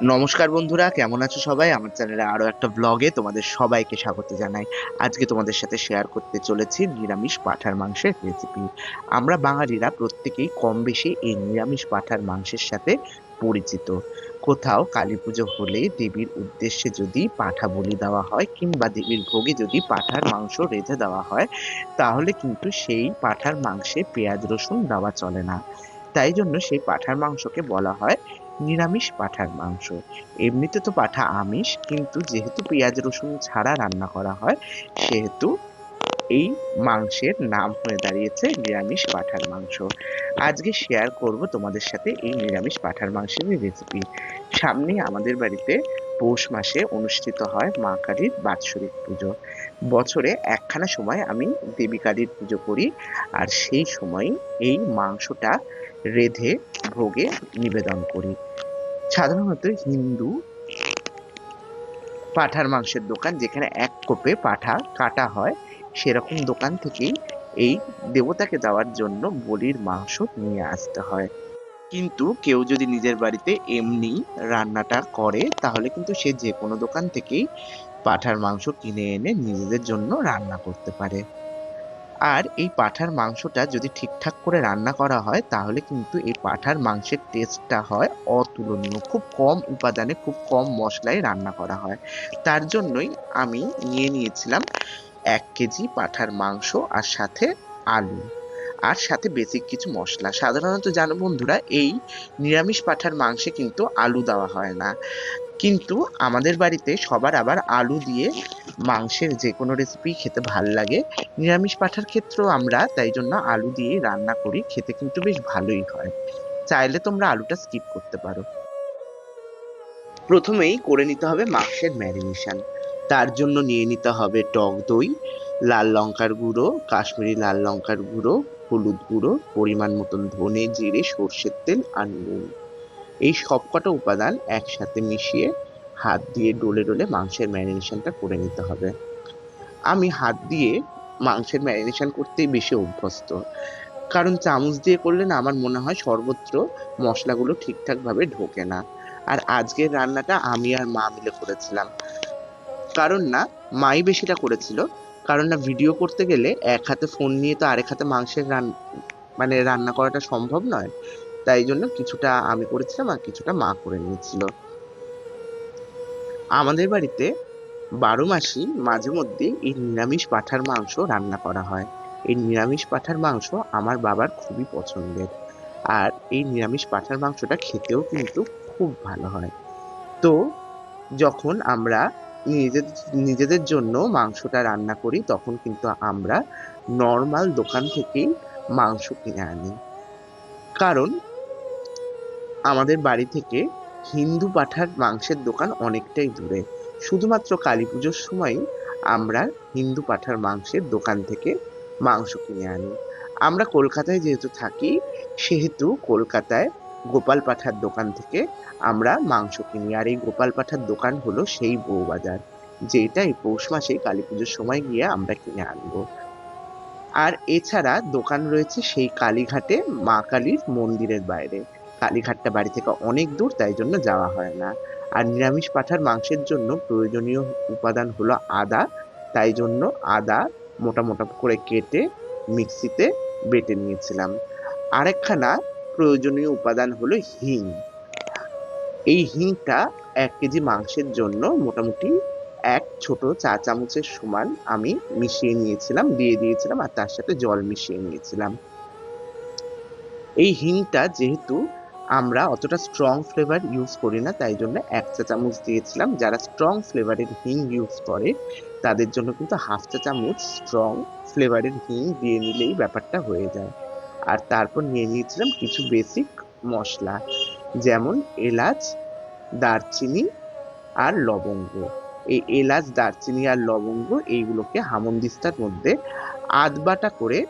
নমস্কার বন্ধুরা, কেমন আছো সবাই? আমার চ্যানেলে আরও একটা ব্লগে তোমাদের সবাইকে স্বাগত জানাই। আজকে তোমাদের সাথে শেয়ার করতে চলেছি নিরামিষ পাঁঠার মাংসের রেসিপি আমরা বাঙালিরা প্রত্যেকেই কম বেশি এই নিরামিষ পাঁঠার মাংসের সাথে পরিচিত। কোথাও কালী পুজো হলে দেবীর উদ্দেশ্যে যদি পাঁঠা বলি দেওয়া হয় কিংবা দেবীর ভোগে যদি পাঁঠার মাংস রেঁধে দেওয়া হয়, তাহলে কিন্তু সেই পাঁঠার মাংসে পেঁয়াজ রসুন দেওয়া চলে না। তাই জন্য সেই পাঁঠার মাংসকে বলা হয় নিরামিষ পাঁঠার মাংস। এমনিতে তো পাঁঠা আমিষ, কিন্তু যেহেতু পেঁয়াজ, রসুন ছাড়া রান্না করা হয়, সেহেতু এই মাংসের নাম হয়ে দাঁড়িয়েছে নিরামিষ পাঁঠার মাংস। আজকে শেয়ার করব তোমাদের সাথে এই নিরামিষ পাঁঠার মাংসের রেসিপি সামনে আমাদের বাড়িতে পৌষ মাসে অনুষ্ঠিত হয় মা কালীর বাৎসরিক পুজো। বছরে একখানা সময় আমি দেবী কালীর পুজো করি, আর সেই সময় এই মাংসটা রেঁধে ভোগে নিবেদন করি। সাধারণত হিন্দু পাঁঠার মাংসের দোকান যেখানে এক কোপে পাঁঠা কাটা হয়, সেরকম দোকান থেকেই এই দেবতাকে দেওয়ার জন্য বলির মাংস নিয়ে আসতে হয়। কিন্তু কেউ যদি নিজের বাড়িতে এমনি রান্নাটা করে, তাহলে কিন্তু সে যে কোনো দোকান থেকেই পাঁঠার মাংস কিনে এনে নিজেদের জন্য রান্না করতে পারে। আর এই পাঁঠার মাংসটা যদি ঠিকঠাক করে রান্না করা হয়, তাহলে কিন্তু এই পাঁঠার মাংসের টেস্টটা হয় অতুলনীয়। খুব কম উপাদানে, খুব কম মশলায় রান্না করা হয়। তার জন্যই আমি নিয়ে নিয়েছিলাম এক কেজি পাঁঠার মাংস আর সাথে আলু। আর সাথে বেসিক কিছু মশলা। সাধারণত জানো বন্ধুরা, এই নিরামিষ পাঁঠার মাংসে কিন্তু আলু দেওয়া হয় না। কিন্তু আমাদের বাড়িতে সবার আবার আলু দিয়ে মাংসের যে কোনো রেসিপি খেতে ভালো লাগে। নিরামিষ পাঠার ক্ষেত্রেও আমরা তাই জন্য আলু দিয়ে রান্না করি, খেতে কিন্তু বেশ ভালোই হয়। চাইলে তোমরা আলুটা স্কিপ করতে পারো। প্রথমেই করে নিতে হবে মাংসের ম্যারিনেশন তার জন্য নিয়ে নিতে হবে টক দই, লাল লঙ্কার গুঁড়ো, কাশ্মীরি লাল লঙ্কার গুঁড়ো, হলুদ গুঁড়ো, পরিমাণ মতন ধনে, জিরে, সর্ষের তেল আর নুন। এই সবকটা উপাদান একসাথে মিশিয়ে হাত দিয়ে ডলে ডলে মাংসের ম্যারিনেশনটা করে নিতে হবে। আমি হাত দিয়ে মাংসের ম্যারিনেশন করতেই বেশি অভ্যস্ত। কারণ চামচ দিয়ে করলে না আমার মনে হয় সর্বত্র মশলাগুলো ঠিকঠাকভাবে ঢোকে না। আর আজকের রান্নাটা আমি আর মা মিলে করেছিলাম। কারণ না, মাই বেশিটা করেছিল। কারণ না, ভিডিও করতে গেলে এক হাতে ফোন নিয়ে তো আরেক হাতে মাংসের রান মানে রান্না করাটা সম্ভব নয়। তাই জন্য কিছুটা আমি করেছিলাম আর কিছুটা মা করে নিয়েছিল। আমাদের বাড়িতে বারো মাসই মাঝে মধ্যে এই নিরামিষ পাঁঠার মাংস রান্না করা হয়। এই নিরামিষ পাঁঠার মাংস আমার বাবার খুবই পছন্দের। আর এই নিরামিষ পাঁঠার মাংসটা খেতেও কিন্তু খুব ভালো হয়। তো যখন আমরা নিজেদের নিজেদের জন্য মাংসটা রান্না করি, তখন কিন্তু আমরা নর্মাল দোকান থেকেই মাংস কিনে আনি। কারণ আমাদের বাড়ি থেকে হিন্দু পাঠার মাংসের দোকান অনেকটাই দূরে। শুধুমাত্র কালী পুজোর সময় আমরা হিন্দু পাঠার মাংসের দোকান থেকে মাংস কিনে আনি। আমরা কলকাতায় যেহেতু থাকি, সেহেতু কলকাতায় গোপাল পাঠার দোকান থেকে আমরা মাংস কিনি। আর এই গোপাল পাঠার দোকান হলো সেই বউবাজার যেটা এই পৌষ মাসে কালী পুজোর সময় গিয়ে আমরা কিনে আনব। আর এছাড়া দোকান রয়েছে সেই কালীঘাটে মা কালীর মন্দিরের বাইরে। কালীঘাটটা বাড়ি থেকে অনেক দূর, তাই জন্য যাওয়া হয় না। আর নিরামিষ পাঁঠার মাংসের জন্য প্রয়োজনীয় উপাদান হলো আদা, তাই জন্য আদা মোটা মোটা করে কেটে মিক্সিতে বেটে নিয়েছিলাম। আরেকখানা প্রয়োজনীয় উপাদান হলো হিং। এই হিংটা এক কেজি মাংসের জন্য মোটামুটি এক ছোট চা চামচের সমান আমি মিশিয়ে নিয়েছিলাম, দিয়ে দিয়েছিলাম আর তার সাথে জল মিশিয়ে নিয়েছিলাম। এই হিংটা যেহেতু আমরা অতটা স্ট্রং ফ্লেভার ইউজ করি না, তাই জন্য এক চা চামচ দিয়েছিলাম। যারা স্ট্রং ফ্লেভারের হিং ইউজ করে, তাদের জন্য কিন্তু হাফ চা চামচ স্ট্রং ফ্লেভারের হিং দিয়ে নিলেই ব্যাপারটা হয়ে যায়। আর তারপর নিয়ে নিয়েছিলাম কিছু বেসিক মশলা, যেমন এলাচ, দারচিনি আর লবঙ্গ। এই এলাচ, দারচিনি আর লবঙ্গ এইগুলোকে হামনদিস্তার মধ্যে আধবাটা করে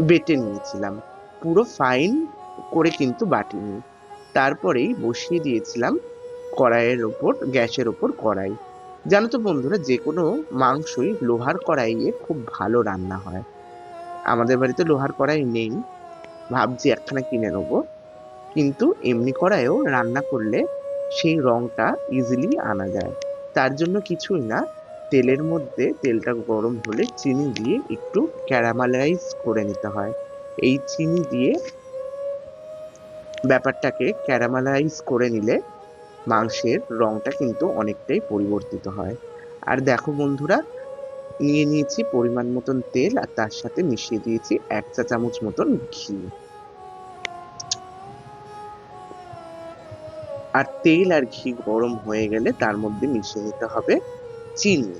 বেটে নিয়েছিলাম। পুরো ফাইন করে কিন্তু বাটিনি তারপরেই বসিয়ে দিয়েছিলাম কড়াইয়ের ওপর, গ্যাসের ওপর কড়াই। জানো তো বন্ধুরা, যে কোনো মাংসই লোহার কড়াইয়ে খুব ভালো রান্না হয়। আমাদের বাড়িতে লোহার কড়াই নেই, ভাবছি একখানা কিনে নেব। কিন্তু এমনি কড়াইয়েও রান্না করলে সেই রংটা ইজিলি আনা যায়। তার জন্য কিছুই না, তেলের মধ্যে তেলটা গরম হলে চিনি দিয়ে একটু ক্যারামালাইজ করে নিতে হয়। এই চিনি দিয়ে ব্যাপারটাকে ক্যারামালাইজ করে নিলে মাংসের রংটা কিন্তু অনেকটাই পরিবর্তিত হয়। আর দেখো বন্ধুরা, নিয়ে নিয়েছি পরিমাণ মতন তেল আর তার সাথে মিশিয়ে দিয়েছি এক চা চামচ মতন ঘি। আর তেল আর ঘি গরম হয়ে গেলে তার মধ্যে মিশিয়ে নিতে হবে চিনি।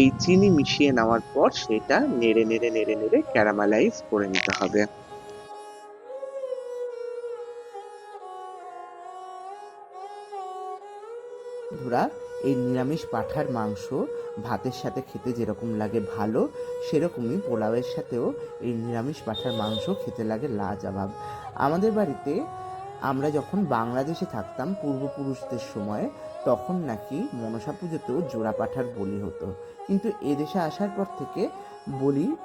এই চিনি মিশিয়ে নেওয়ার পর সেটা নেড়ে নেড়ে নেড়ে নেড়ে ক্যারামালাইজ করে নিতে হবে। বন্ধুরা, এই নিরামিষ পাঠার মাংস ভাতের সাথে খেতে যেরকম লাগে ভালো, সেরকমই পোলাওয়ের সাথেও এই নিরামিষ পাঠার মাংস খেতে লাগে লাজবাব। আমাদের বাড়িতে আমরা যখন বাংলাদেশে থাকতাম, পূর্বপুরুষদের সময় তখন নাকি মনসা পুজোতেও জোড়া পাঁঠার বলি হতো। কিন্তু এদেশে আসার পর থেকে বলি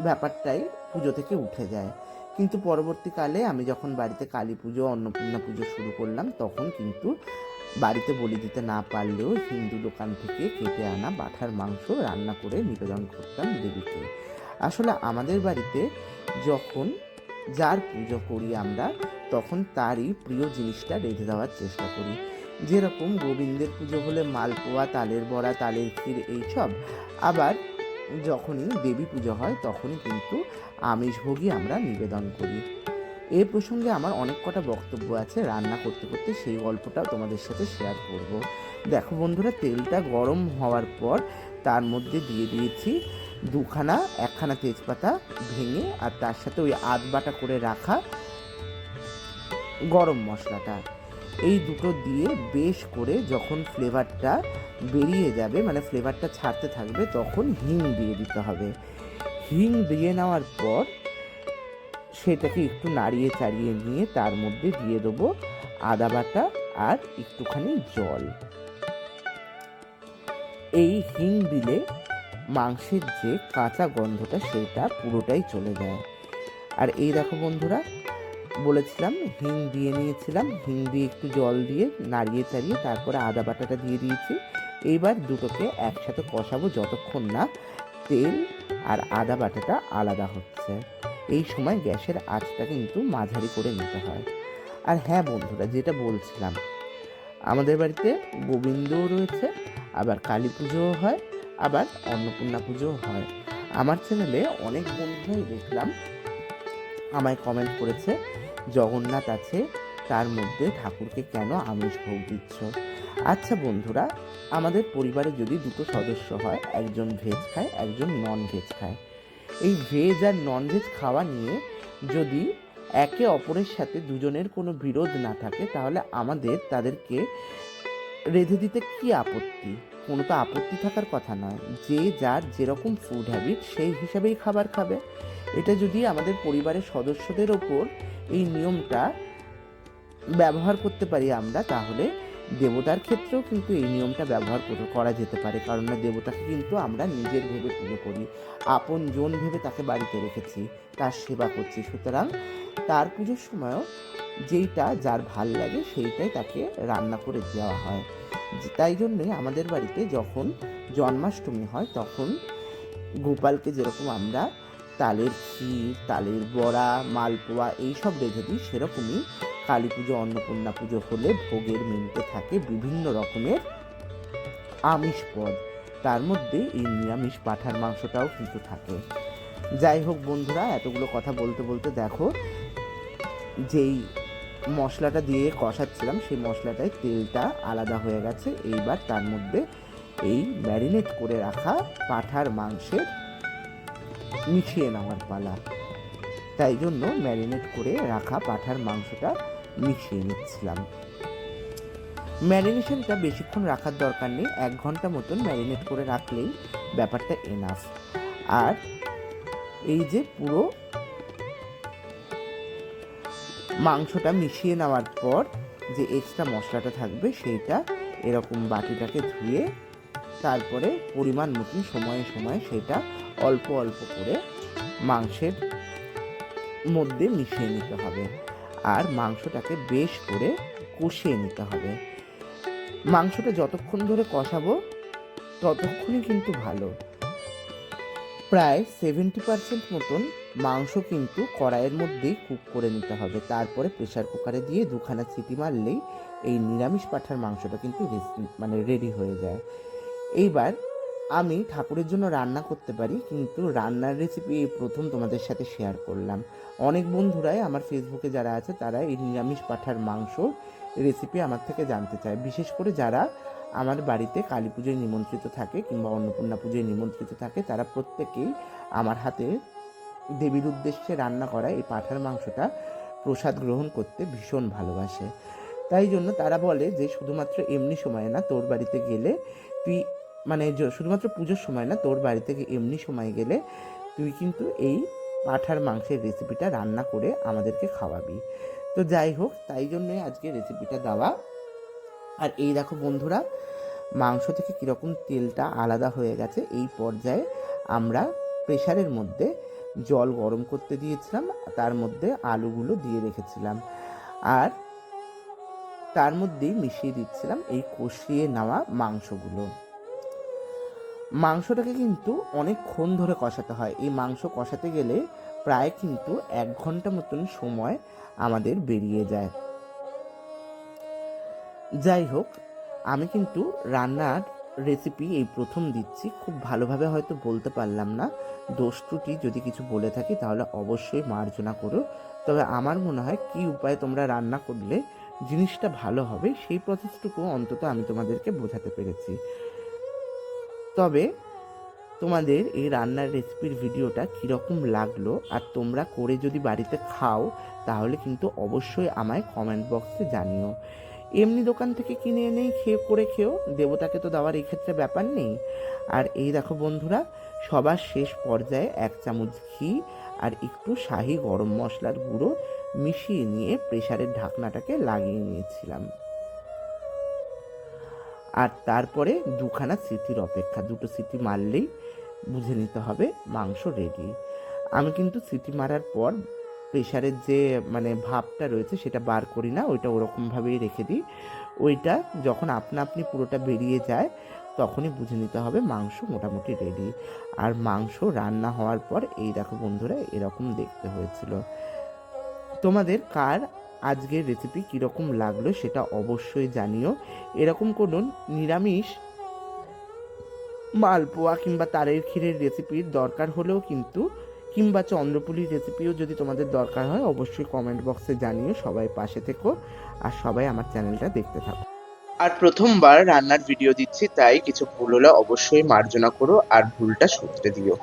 ব্যাপারটাই পুজো থেকে উঠে যায়। কিন্তু পরবর্তীকালে আমি যখন বাড়িতে কালী পুজো, অন্নপূর্ণা পুজো শুরু করলাম, তখন কিন্তু বাড়িতে বলি দিতে না পারলেও হিন্দু দোকান থেকে কেটে আনা বাঠার মাংস রান্না করে নিবেদন করতাম দেবীকে। আসলে আমাদের বাড়িতে যখন যার পুজো করি আমরা, তখন তারই প্রিয় জিনিসটা রেঁধে দেওয়ার চেষ্টা করি। যেরকম গোবিন্দের পুজো হলে মালপোয়া, তালের বড়া, তালের ক্ষীর এইসব। আবার যখনই দেবী পুজো হয়, তখনই কিন্তু আমিষভোগী আমরা নিবেদন করি। এ প্রসঙ্গে আমার অনেক কটা বক্তব্য আছে, রান্না করতে করতে সেই গল্পটাও তোমাদের সাথে শেয়ার করব। দেখো বন্ধুরা, তেলটা গরম হওয়ার পর তার মধ্যে দিয়ে দিয়েছি দুখানা, একখানা তেজপাতা ভেঙে আর তার সাথে ওই আধ বাটা করে রাখা গরম মশলাটা। এই দুটো দিয়ে বেশ করে যখন ফ্লেভারটা বেরিয়ে যাবে মানে ফ্লেভারটা ছাড়তে থাকবে, তখন হিং দিয়ে দিতে হবে। হিং দিয়ে নেওয়ার পর সেটাকে একটু নাড়িয়ে চাড়িয়ে নিয়ে তার মধ্যে দিয়ে দেবো আদা বাটা আর একটুখানি জল। এই হিং দিলে মাংসের যে কাঁচা গন্ধটা, সেটা পুরোটাই চলে যায়। আর এই দেখো বন্ধুরা বলেছিলাম, হিং দিয়ে নিয়েছিলাম, হিং দিয়ে একটু জল দিয়ে নাড়িয়ে চাড়িয়ে তারপরে আদা বাটাটা দিয়ে দিয়েছি। এইবার দুটোকে একসাথে কষাবো যতক্ষণ না তেল আর আদা বাটাটা আলাদা হচ্ছে। এই সময় গ্যাসের আঁচটা কিন্তু মাঝারি করে নিতে হয়। আর হ্যাঁ বন্ধুরা, যেটা বলছিলাম, আমাদের বাড়িতে গোবিন্দও রয়েছে, আবার কালী পুজোও হয়, আবার অন্নপূর্ণা পুজোও হয়। আমার চ্যানেলে অনেক বন্ধুই দেখলাম, আমায় কমেন্ট করেছে জগন্নাথ আছে, তার মধ্যে ঠাকুরকে কেন আমিষ ভোগ দিচ্ছ? আচ্ছা বন্ধুরা, আমাদের পরিবারে যদি দুটো সদস্য হয়, একজন ভেজ খায়, একজন নন ভেজ খায়। এই ভেজ আর নন ভেজ খাওয়া নিয়ে যদি একে অপরের সাথে দুজনের কোনো বিরোধ না থাকে, তাহলে আমাদের তাদেরকে রেঁধে দিতে কী আপত্তি? কোনো তো আপত্তি থাকার কথা নয়। যে যার যেরকম ফুড হ্যাবিট সেই হিসাবেই খাবার খাবে। এটা যদি আমাদের পরিবারের সদস্যদের ওপর এই নিয়মটা ব্যবহার করতে পারি আমরা, তাহলে দেবতার ক্ষেত্রেও কিন্তু এই নিয়মটা ব্যবহার করে- যেতে পারে। কারণ না দেবতাকে কিন্তু আমরা নিজের ভেবে পুজো করি। আপন জন ভেবে তাকে বাড়িতে রেখেছি, তার সেবা করছি। সুতরাং তার পুজোর সময়ও যেইটা যার ভালো লাগে সেইটাই তাকে রান্না করে দেওয়া হয়। তাই জন্যই আমাদের বাড়িতে যখন জন্মাষ্টমী হয় তখন গোপালকে যেরকম আমরা তালের ক্ষীর, তালের বড়া, মালপোয়া এইসব বেঁধে দিই, সেরকমই কালী পুজো, অন্নপূর্ণা পুজো হলে ভোগের মেনতে থাকে বিভিন্ন রকমের আমিষ পদ। তার মধ্যে এই নিরামিষ পাঠার মাংসটাও কিন্তু থাকে। যাই হোক বন্ধুরা, এতগুলো কথা বলতে বলতে দেখো, যেই মশলাটা দিয়ে কষাচ্ছিলাম, সেই মশলাটায় তেলটা আলাদা হয়ে গেছে। এইবার তার মধ্যে এই ম্যারিনেট করে রাখা পাঠার মাংসের মিশিয়ে নেওয়ার পালা। তাই জন্য ম্যারিনেট করে রাখা পাঠার মাংসটা মিশিয়ে নিচ্ছিলাম। ম্যারিনেশনটা বেশিক্ষণ রাখার দরকার নেই, এক ঘণ্টা মতন ম্যারিনেট করে রাখলেই ব্যাপারটা এনাফ আর এই যে পুরো মাংসটা মিশিয়ে নেওয়ার পর যে এক্সট্রা মশলাটা থাকবে সেইটা এরকম বাটিটাকে ধুয়ে তারপরে পরিমাণ মতন সময়ে সময়ে সেটা অল্প অল্প করে মাংসের মধ্যে মিশিয়ে নিতে হবে। আর মাংসটাকে বেশ করে কষিয়ে নিতে হবে। মাংসটা যতক্ষণ ধরে কষাবো ততক্ষণই কিন্তু ভালো। প্রায় সেভেন্টি পার্সেন্ট মতন মাংস কিন্তু কড়াইয়ের মধ্যেই কুক করে নিতে হবে। তারপরে প্রেসার কুকারে দিয়ে দুখানা সিটি মারলেই এই নিরামিষ পাঠার মাংসটা কিন্তু মানে রেডি হয়ে যায়। এইবার আমি ঠাকুরের জন্য রান্না করতে পারি, কিন্তু রান্নার রেসিপি এই প্রথম তোমাদের সাথে শেয়ার করলাম। অনেক বন্ধুরাই আমার ফেসবুকে যারা আছে, তারা এই নিরামিষ পাঠার মাংস রেসিপি আমার থেকে জানতে চায়। বিশেষ করে যারা আমার বাড়িতে কালী পুজোয় নিমন্ত্রিত থাকে কিংবা অন্নপূর্ণা পুজোয় নিমন্ত্রিত থাকে, তারা প্রত্যেকেই আমার হাতে দেবীর উদ্দেশ্যে রান্না করা এই পাঠার মাংসটা প্রসাদ গ্রহণ করতে ভীষণ ভালোবাসে। তাই জন্য তারা বলে যে শুধুমাত্র এমনি সময় না, তোর বাড়িতে গেলে তুই মানে শুধুমাত্র পুজোর সময় না, তোর বাড়ি থেকে এমনি সময় গেলে তুই কিন্তু এই পাঠার মাংসের রেসিপিটা রান্না করে আমাদেরকে খাওয়াবি। তো যাই হোক, তাই জন্যই আজকে রেসিপিটা দেওয়া। আর এই দেখো বন্ধুরা, মাংস থেকে কীরকম তেলটা আলাদা হয়ে গেছে, এই পর্যায়ে আমরা প্রেশারের মধ্যে জল গরম করতে দিয়েছিলাম, তার মধ্যে আলুগুলো দিয়ে রেখেছিলাম। আর তার মধ্যেই মিশিয়ে দিচ্ছিলাম এই কষিয়ে নেওয়া মাংসগুলো। মাংসটাকে কিন্তু অনেকক্ষণ ধরে কষাতে হয়। এই মাংস কষাতে গেলে প্রায় কিন্তু এক ঘণ্টা মতন সময় আমাদের বেরিয়ে যায়। যাই হোক, আমি কিন্তু রান্নার রেসিপি এই প্রথম দিচ্ছি। খুব ভালোভাবে হয়তো বলতে পারলাম না। দোষ ত্রুটি যদি কিছু বলে থাকি, তাহলে অবশ্যই মার্জনা করো। তবে আমার মনে হয় কি উপায়ে তোমরা রান্না করলে জিনিসটা ভালো হবে, সেই প্রসেসটুকু অন্তত আমি তোমাদেরকে বোঝাতে পেরেছি। তবে তোমাদের এই রান্নার রেসিপির ভিডিওটা কীরকম লাগল আর তোমরা করে যদি বাড়িতে খাও, তাহলে কিন্তু অবশ্যই আমায় কমেন্ট বক্সে জানিও। এমনি দোকান থেকে কিনে এনেই খেয়ে, করে খেয়েও দেবতাকে তো দেওয়ার এই ক্ষেত্রে ব্যাপার নেই। আর এই দেখো বন্ধুরা, সবার শেষ পর্যায়ে এক চামচ ঘি আর একটু শাহি গরম মশলার গুঁড়ো মিশিয়ে নিয়ে প্রেশারের ঢাকনাটাকে লাগিয়ে নিয়েছিলাম। আর তারপরে দুখানা সিটির অপেক্ষা, দুটো সিটি মারলেই বুঝে নিতে হবে মাংস রেডি আমি কিন্তু সিটি মারার পর প্রেশারের যে মানে ভাবটা রয়েছে সেটা বার করি না, ওইটা ওরকমভাবেই রেখে দিই। ওইটা যখন আপনা আপনি পুরোটা বেরিয়ে যায়, তখনই বুঝে নিতে হবে মাংস মোটামুটি রেডি আর মাংস রান্না হওয়ার পর, এই দেখো বন্ধুরা, এরকম দেখতে হয়েছিল। তোমাদের কার আজকের রেসিপি কীরকম লাগল সেটা অবশ্যই জানিও। এরকম কোনো নিরামিষ মালপোয়া কিংবা তারের ক্ষীরের রেসিপির দরকার হলেও কিন্তু কিংবা চন্দ্রপুলি রেসিপিও যদি তোমাদের দরকার হয়, অবশ্যই কমেন্ট বক্সে জানিও, সবাই পাশে থেকো আর সবাই আমার চ্যানেলটা দেখতে থাকো। আর প্রথমবার রান্নার ভিডিও দিচ্ছি, তাই কিছু ভুল হলে অবশ্যই মার্জনা করো আর ভুলটা শুধরে দিও।